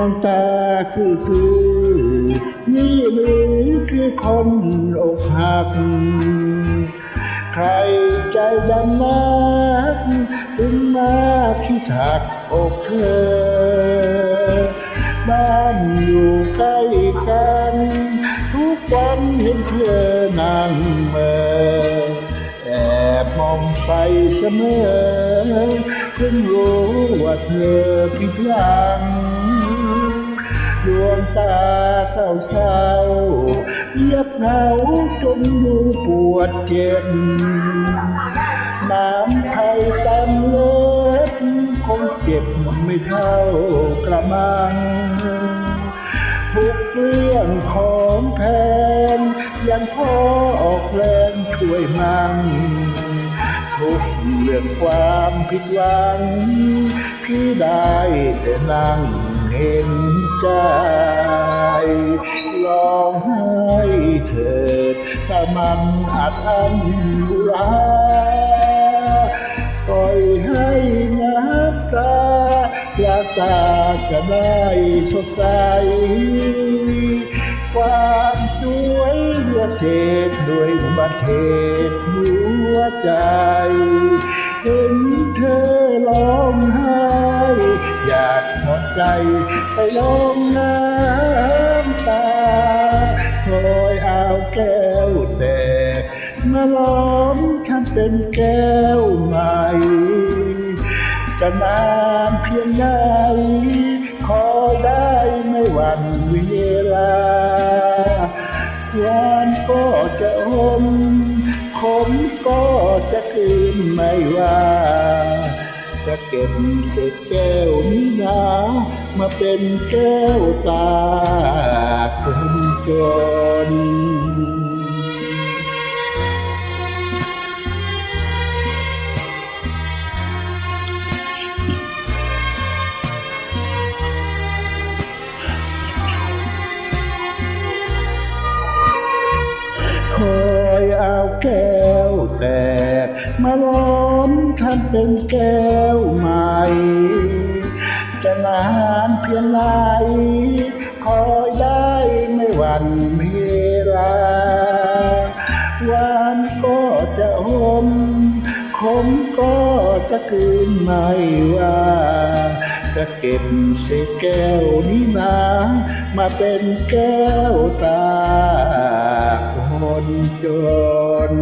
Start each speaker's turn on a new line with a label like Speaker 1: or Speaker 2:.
Speaker 1: ดวงตาซื่อๆนี่หรือคือคนอกหัก ใครใจดำนักถึงมาคิดหักอกเธอ บ้านอยู่ใกล้กัน ทุกวันเห็นเธอนั่งเมอแอบมองไปเสมอเพิ่งรู้ว่าเธอผิดหวังดวง ตาเศร้าเศร้าเยียบเหงาจนดูปวดเจ็บน้ำไทยตำเล็บคงเจ็บไม่เท่ากระมัง ทุกเรื่องของแพงยังพอออกแรงช่วยมั่งทุกเรื่องความผิดหวัง พี่ได้แต่นั่งเห็นใจ มันอาจทำบุราปล่อยให้น้ำตาอยาตาจะได้สดใส ความสวยเหลือเศษด้วยบัติเหตุหัวใจเห็นเธอร้องไห้อยากหมดใจไปลงน้ำตาคอยเอาแก้ มาล้อมฉันเป็นแก้วใหม่ จะนานเพียงไหนขอได้ไม่หวั่นเวลา วันก็จะอมขมก็จะคืนไม่ว่า จะเก็บเศษแก้วนี้นะมาเป็นแก้วตาคนจน ยเอาแก้วแตก มาล้อมฉันเป็นแก้วใหม่ จะนานเพียงไหนคอยได้ไม่หวั่นเวลา วันก็จะอม ผมก็จะคืนไม่ว่า จะเก็บเศษแก้วนี้มา มาเป็นแก้วตาคนจน